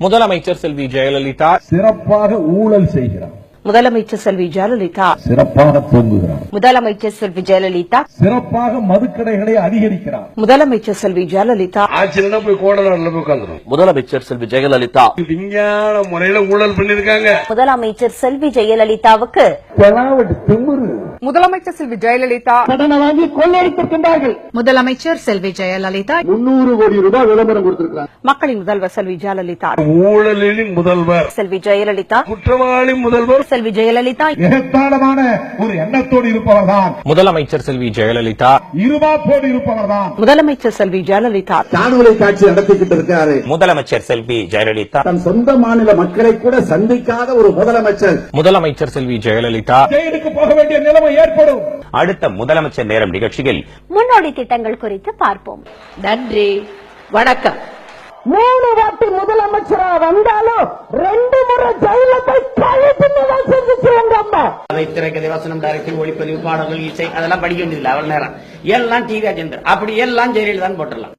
முதலமைச்சர் செல்வி ஜெயலலிதா சிறப்பாக ஊழல் செய்கிறார். முதலமைச்சர் செல்வி ஜெயலலிதா. சிறப்பாக தூங்குகிறார். முதலமைச்சர் செல்வி ஜெயலலிதா. சிறப்பாக மதுக்கடைகளை அதிகரிக்கிறார் முதலமைச்சர் செல்வி ஜெயலலிதா. ஆட்சியில போய் கோடநாடுல போய் உட்காந்துரும். முதலமைச்சர் செல்வி ஜெயலலிதா. விஞ்ஞான முறையில ஊழல் பண்ணிருக்காங்க முதலமைச்சர் செல்வி ஜெயலலிதாவுக்கு முதலமைச்சர் செல்வி ஜெயலலிதா. கடனை வாங்கி கொள்ளையடித்திருக்கின்றார்கள் முதலமைச்சர் செல்வி ஜெயலலிதா. முன்னூறு கோடி ரூபாய் விளம்பரம் கொடுத்திருக்கிறார். மக்களின் முதல்வர் செல்வி ஜெயலலிதா. ஊழலின் முதல்வர். செல்வி ஜெயலலிதா. குற்றவாளி முதல்வர். செல்வி ஜெயலலிதா. ஏகத்தாளமான ஒரு எண்ணத்தோடு இருப்பவர்தான். முதலமைச்சர் செல்வி ஜெயலலிதா. இருமாப்போடு இருப்பவர்தான். முதலமைச்சர் செல்வி ஜெயலலிதா. காணொலி காட்சி நடத்திக்கிட்டு இருக்காரு. முதலமைச்சர் செல்வி ஜெயலலிதா. தன் சொந்த மாநில மக்களை கூட சந்திக்காத ஒரு முதலமைச்சர். முதலமைச்சர் செல்வி ஜெயலலிதா. ஜெயிலுக்கு போக வேண்டிய நிலைமை ஏற்படும். அடுத்த முதலமைச்சர் நேரம் நிகழ்ச்சியில். முன்னோடி திட்டங்கள் குறித்து பார்ப்போம். நன்றி. வணக்கம். மூணு வாட்டி முதலமைச்சரா அவை திரைக்கதை வசனம் டைரக்ஷன் ஒளிப்பதிவு பாடல்கள் இசை அதெல்லாம் படிக்க வேண்டியது அவ்வளவு நேரம். எல்லாம் டிவி அஜெண்டர் அப்படி எல்லாம் ஜெயலலிதான் போட்டுடலாம்.